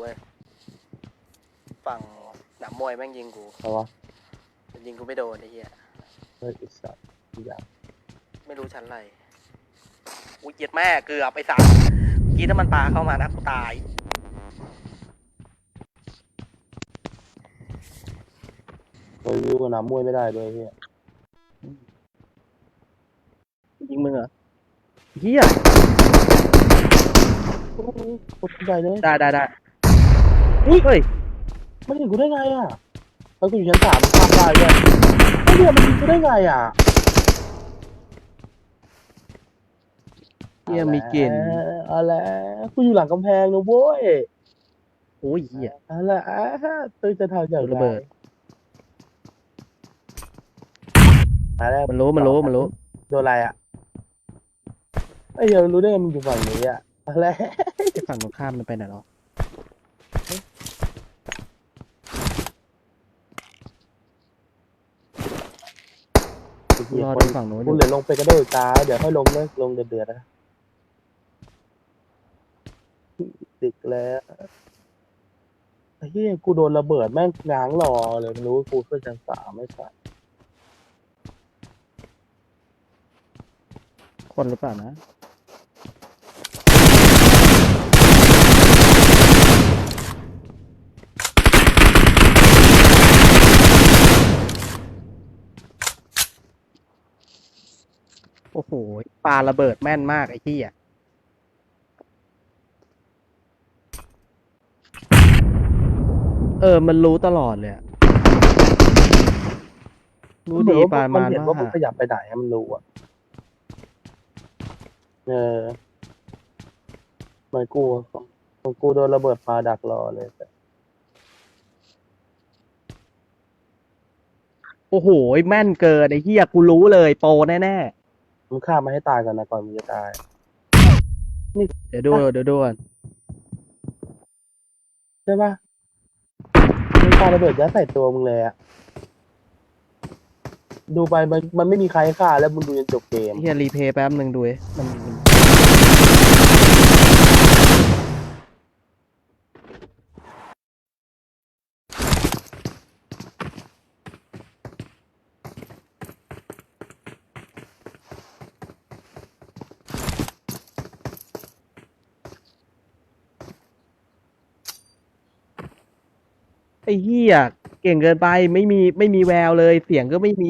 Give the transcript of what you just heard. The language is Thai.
เว้ย ฝั่งหนามมวยแม่งยิงกูเอาวะแต่ยิงกูไม่โดนไอ้เหี้ยเฮ้ยไอิสัตว์อย่าไม่รู้ชั้นอะไรอุ้ยเหี้ย็ดแม่เกือบไปสามเมื่อกี้ถ้ามันปาเข้ามานะกูตาย ไปวิวกับน้ำมวยไม่ได้ด้วยเฮียยิงมึงเหรอเฮียโอ้โหกดใจเลยได้ได้ได้ อุ้ยเฮ้ยมันเห็นกูได้ไงอะแล้วกูอยู่ชั้นสามมันข้ามได้ด้วยไอ้เนี่ยมันยิงกูได้ไงอะเฮียมีกลิ่นเอาละกูอยู่หลังกำแพงนะโว้ยโอ้ยเฮียเอาละตึงจะทำอย่างไรระเบิดมาแล้วมันรู้มันรู้มันรู้โดนอะไรอะไอ้เหี้ยมันรู้ได้ไงมึงอยู่ฝั่งนี้อะเอาละไอ้ฝั่งตรงข้ามมันไปไหนหรอ รอดูฝั่งโน้นอกูยู่เหลือลงไปกระโดดจ้าเดี๋ยวค่อยลงเลิกลงเดือดๆนะดึกแล้วไอ้เหี้ยกูโดนระเบิดแม่งง้างรอเลยไม่รู้ว่ากูขึ้นชั้นสามไม่ใช่คนหรือเปล่านะ โอ้โหปาระเบิดแม่นมากไอ้ที่อะเออ มันรู้ตลอดเลยอะรู้ดีปานมันมานเห็นว่ามึมางกขยับไปไหนอะมันรู้อะเออเหมือนกูของกูโดนระเบิดปาดักรอเลยโอ้โห แม่นเกินไอ้เหี้ยกูรู้เลย โปรแน่ มึงฆ่ามาให้ตายก่อนนะก่อนมึงจะตายๆเดี๋ยวดูเดี๋ยวดูก่อนใช่ปะมึงปาระเบิดยัดใส่ตัวมึงเลยอะดูไปมันมันไม่มีใครฆ่าแล้วมึงดูจนจบเกม เฮียรีเพย์แป๊บหนึ่งดูเอ้มันมั ไอ้เหี้ยเก่งเกินไปไม่มีไม่มีแววเลย เสียงก็ไม่มี